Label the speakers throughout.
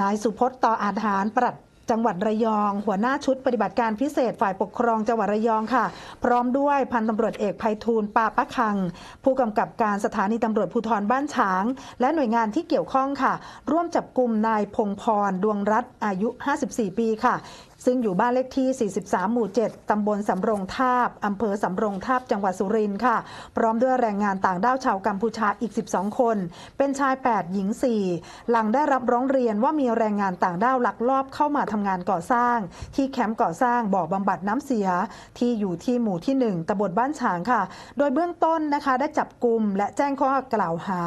Speaker 1: นายสุพจน์ต่ออาหารปลัดจังหวัดระยอง หัวหน้าชุดปฏิบัติการพิเศษฝ่ายปกครองจังหวัดระยองค่ะ พร้อมด้วยพันตำรวจเอกภัยทูลปาปะคัง ผู้กำกับการสถานีตำรวจภูธรบ้านฉาง และหน่วยงานที่เกี่ยวข้องค่ะ ร่วมจับกลุ่มนายพงพรดวงรัตน์อายุ 54 ปีค่ะ ซึ่งอยู่บ้านเลขที่ 43 หมู่ 7 ตำบลสำโรงทาบ อำเภอสำโรงทาบ จังหวัดสุรินทร์ค่ะ พร้อมด้วยแรงงานต่างด้าวชาวกัมพูชาอีก 12 คน เป็นชาย 8 หญิง 4 หลังได้รับร้องเรียนว่ามีแรงงานต่างด้าวลักลอบเข้ามาทำงานก่อสร้าง ที่แคมป์ก่อสร้างบ่อบำบัดน้ำเสีย ที่อยู่ที่หมู่ที่ 1ตำบลบ้านฉางค่ะ โดยเบื้องต้นนะคะได้จับกลุ่มและแจ้งข้อกล่าวหา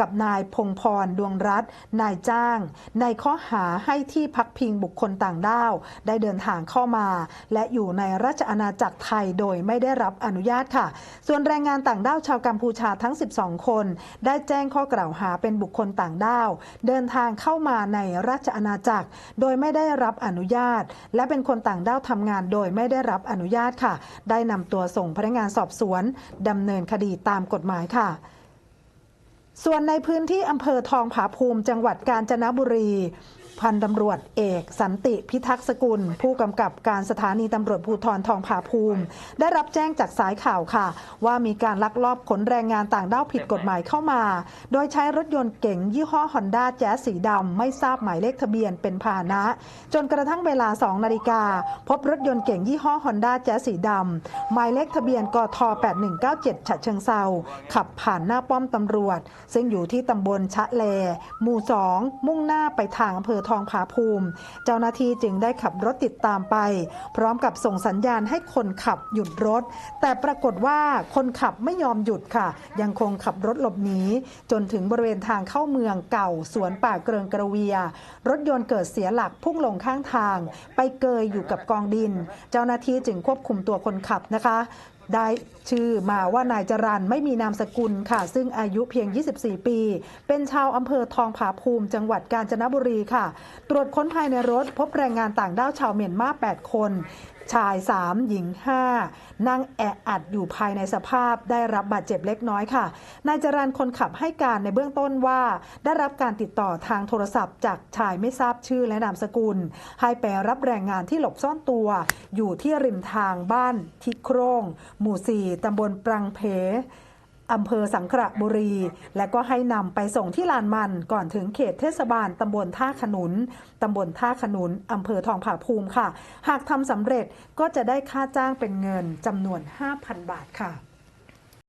Speaker 1: กับนายพงพรดวงรัตน์นายจ้าง ในข้อหาให้ที่พักพิงบุคคลต่างด้าวได้เดินทางเข้ามา และอยู่ในราชอาณาจักรไทยโดยไม่ได้รับอนุญาตค่ะ ส่วนแรงงานต่างด้าวชาวกัมพูชาทั้ง 12 คน ได้แจ้งข้อกล่าวหาเป็นบุคคลต่างด้าว เดินทางเข้ามาในราชอาณาจักร โดยไม่ได้รับอนุญาต และเป็นคนต่างด้าวทำงานโดยไม่ได้รับอนุญาตค่ะ ได้นำตัวส่งพนักงานสอบสวนดำเนินคดีตามกฎหมายค่ะส่วนในพื้นที่อำเภอทองผาภูมิจังหวัดกาญจนบุรี พันตำรวจเอก สันติพิทักษ์สกุล ผู้กำกับการสถานีตำรวจภูธรทองผาภูมิ ได้รับแจ้งจากสายข่าวค่ะ ว่ามีการลักลอบขนแรงงานต่างด้าวผิดกฎหมายเข้ามา โดยใช้รถยนต์เก๋งยี่ห้อฮอนด้าแจ๊สสีดำไม่ทราบหมายเลขทะเบียนเป็นพาหนะ จนกระทั่งเวลา 2 นาฬิกา พบรถยนต์เก๋งยี่ห้อฮอนด้าแจ๊สสีดำหมายเลขทะเบียนกท8197ฉะเชิงเซาขับผ่านหน้าป้อมตำรวจ ซึ่งอยู่ที่ตำบลชะแลหมู่ 2 มุ่งหน้าไปทางอำเภอทองผาภูมิ เจ้าหน้าที่จึงได้ขับรถติดตามไป พร้อมกับส่งสัญญาณให้คนขับหยุดรถ แต่ปรากฏว่าคนขับไม่ยอมหยุดค่ะ ยังคงขับรถหลบหนีจนถึงบริเวณทางเข้าเมืองเก่าสวนป่าเกริงกระเวีย รถยนต์เกิดเสียหลักพุ่งลงข้างทาง ไปเกยอยู่กับกองดิน เจ้าหน้าที่จึงควบคุมตัวคนขับนะคะ ได้ชื่อมาว่านายจรันไม่มีนามสกุลค่ะ ซึ่งอายุเพียง 24 ปี เป็นชาวอำเภอทองผาภูมิ จังหวัดกาญจนบุรีค่ะ ตรวจค้นภายในรถพบแรงงานต่างด้าวชาวเมียนมา 8 คน ชาย 3 หญิง 5 นั่งแออัดอยู่ภายในสภาพได้รับบาดเจ็บเล็กน้อยค่ะ นายจรันคนขับให้การในเบื้องต้นว่า ได้รับการติดต่อทางโทรศัพท์ จากชายไม่ทราบชื่อและนามสกุล ให้ไปรับแรงงานที่หลบซ่อนตัว อยู่ที่ริมทางบ้านทิโครงหมู่ 4 ตำบลปรังเพอำเภอสังขระบุรี และก็ให้นำไปส่งที่ลานมันก่อนถึงเขตเทศบาลตำบลท่าขนุนตำบลท่าขนุนอำเภอทองผาภูมิค่ะ หากทำสำเร็จก็จะได้ค่าจ้างเป็นเงินจำนวน 5,000 บาทค่ะ